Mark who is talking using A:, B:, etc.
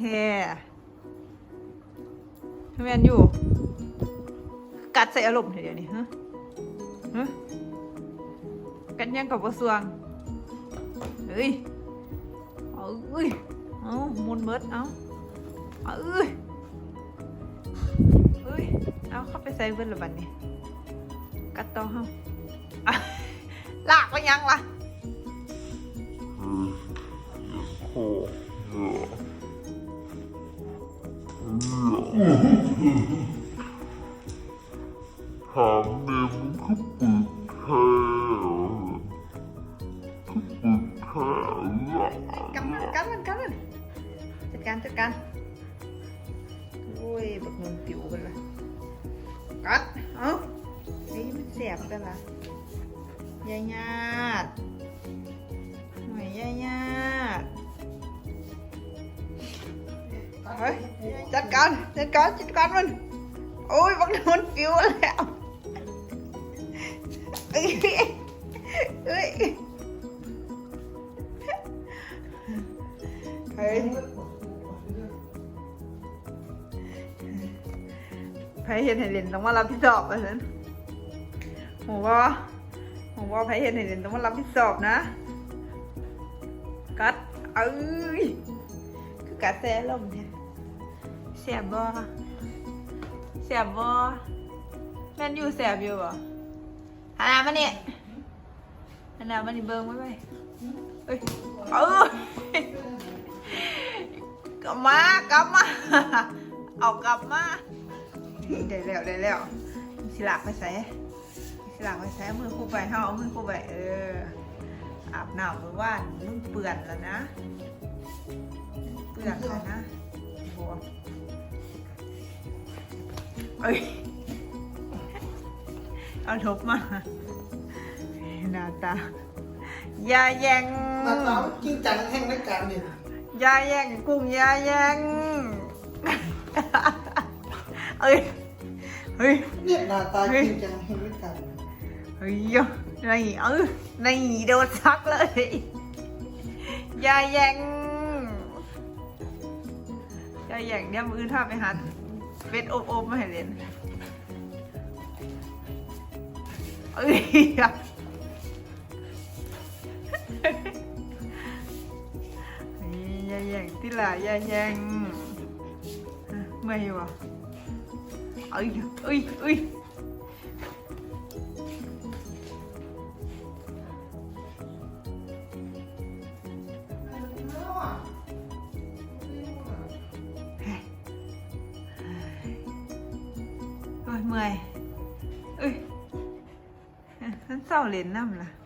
A: แท้แมนอยู่ กัดใส่อารมณ์เดี๋ยวนี้ฮะฮะกันยังกับบ่สวงเฮ้ยเอาเอ้ยเอามุนเบิดเอาเอาเอ้ยเอ้ยเอาเข้าไปใส่เบิดละบัดนี้กัดต่อเฮาอะลากไปยังวะ
B: ถามเนมคือปึกแท้คือปึกแท้
A: กัดมันกัดมันกัดมันจัดการ เฮ้ยจัดการจัดการจัดการมัน โอ้ยบักนนปิวแล้วเอ้ยเอ้ยเฮ้ยไผเห็นให้เล่นต้องมารับผิดชอบว่าฉันผมว่าผมว่าไผเห็นให้เล่นต้องมารับผิดชอบนะ กัดเอ้ยคือกัดแซ่ลมเนี่ย แสบบ่แสบบ่แม่นอยู่แสบอยู่บ่หาน้ำมานี่ยหาน้ำมานี่เบิ่งไว้ไว้เอ้ยเอ้ยกลับมากลับมาเอากลับมาได้แล้วได้แล้วสิลากไปใส่สิลากไปใส่มือคู่ไปเฮาเอามือคู่ไปเอออาบน้ำเมื่อวานมึงเปื่อนแล้วนะเปื่อนแล้วนะบัว เอ้ย เอาทบมา หน้าตา อย่าแย่ง
C: หน้าตาจริงจังแห่งรายการนี่
A: อย่าแย่งกุ้งอย่าแย่งเอ้ย เฮ้ย
C: เนี่ยหน้าตาจริงจังแห่งรายการ
A: เฮ้ยนี่เออนี่โดนซักเลยอย่าแย่งอย่าแย่งเดี๋ยวมืออื่นถ้าไปหา เป็นอบอบๆมาให้เล่นเอ้ยยัยแย่งที่ละอย่าแย่งเมย์วะเอ้ยเอ้ยเอ้ย โอ้ยเมื่อยเ